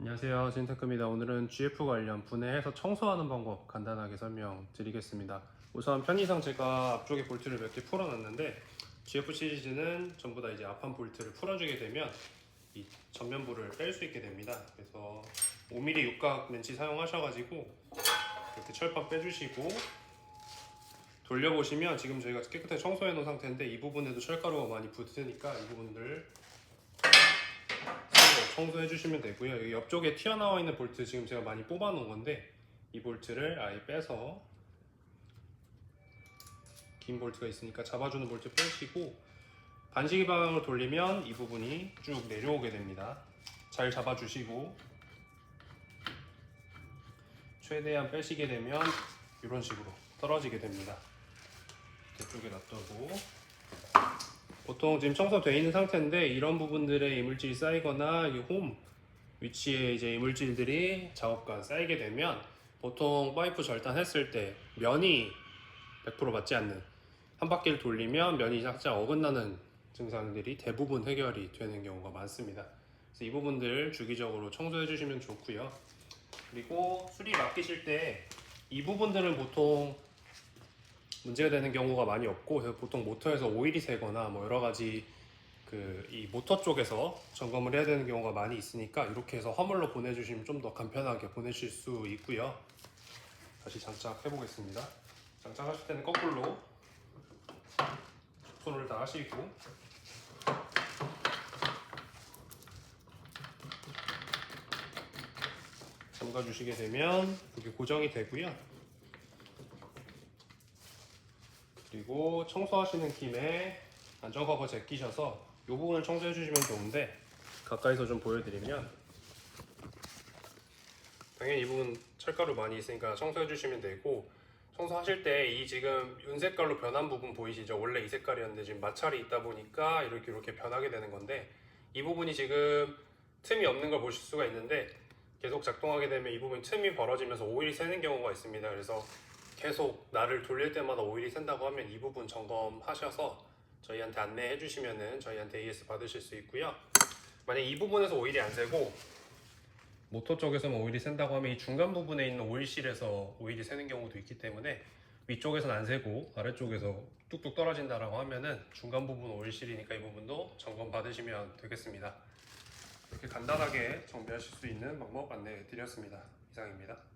안녕하세요. 진테크입니다. 오늘은 GF 관련 분해해서 청소하는 방법 간단하게 설명드리겠습니다. 우선 편의상 제가 앞쪽에 볼트를 몇 개 풀어놨는데 GF 시리즈는 전부 다 이제 앞판 볼트를 풀어주게 되면 이 전면부를 뺄 수 있게 됩니다. 그래서 5mm 육각 렌치 사용하셔가지고 이렇게 철판 빼주시고 돌려보시면 지금 저희가 깨끗하게 청소해 놓은 상태인데 이 부분에도 철가루가 많이 붙으니까 이 부분들 청소해 주시면 되고요. 옆쪽에 튀어나와 있는 볼트 지금 제가 많이 뽑아 놓은 건데 이 볼트를 아예 빼서 긴 볼트가 있으니까 잡아주는 볼트 빼시고 반시계 방향으로 돌리면 이 부분이 쭉 내려오게 됩니다. 잘 잡아주시고 최대한 빼시게 되면 이런 식으로 떨어지게 됩니다. 이쪽에 놔두고 보통 지금 청소되어 있는 상태인데 이런 부분들에 이물질이 쌓이거나 이홈 위치에 이제 이물질들이 작업간 쌓이게 되면 보통 파이프 절단했을 때 면이 100% 맞지 않는 한 바퀴를 돌리면 면이 살짝 어긋나는 증상들이 대부분 해결이 되는 경우가 많습니다. 그래서 이 부분들 주기적으로 청소해 주시면 좋고요. 그리고 수리 맡기실 때 이 부분들은 보통 문제가 되는 경우가 많이 없고 보통 모터에서 오일이 새거나 뭐 여러 가지 그 이 모터 쪽에서 점검을 해야 되는 경우가 많이 있으니까 이렇게 해서 화물로 보내주시면 좀 더 간편하게 보내실 수 있고요. 다시 장착해 보겠습니다. 장착하실 때는 거꾸로 손을 다 하시고 잠가 주시게 되면 이렇게 고정이 되고요. 그리고 청소하시는 김에 안전 커버 제끼셔서 이 부분을 청소해 주시면 좋은데 가까이서 좀 보여드리면 당연히 이 부분 철가루 많이 있으니까 청소해 주시면 되고 청소하실 때 이 지금 윤색깔로 변한 부분 보이시죠? 원래 이 색깔이었는데 지금 마찰이 있다 보니까 이렇게 이렇게 변하게 되는 건데 이 부분이 지금 틈이 없는 걸 보실 수가 있는데 계속 작동하게 되면 이 부분 틈이 벌어지면서 오일이 새는 경우가 있습니다. 그래서 계속 나를 돌릴 때마다 오일이 샌다고 하면 이 부분 점검하셔서 저희한테 안내해 주시면은 저희한테 AS 받으실 수 있고요. 만약 이 부분에서 오일이 안 새고 모터 쪽에서만 오일이 샌다고 하면 이 중간 부분에 있는 오일실에서 오일이 새는 경우도 있기 때문에 위쪽에서는 안 새고 아래쪽에서 뚝뚝 떨어진다라고 하면은 중간 부분 오일실이니까 이 부분도 점검 받으시면 되겠습니다. 이렇게 간단하게 정비하실 수 있는 방법 안내해 드렸습니다. 이상입니다.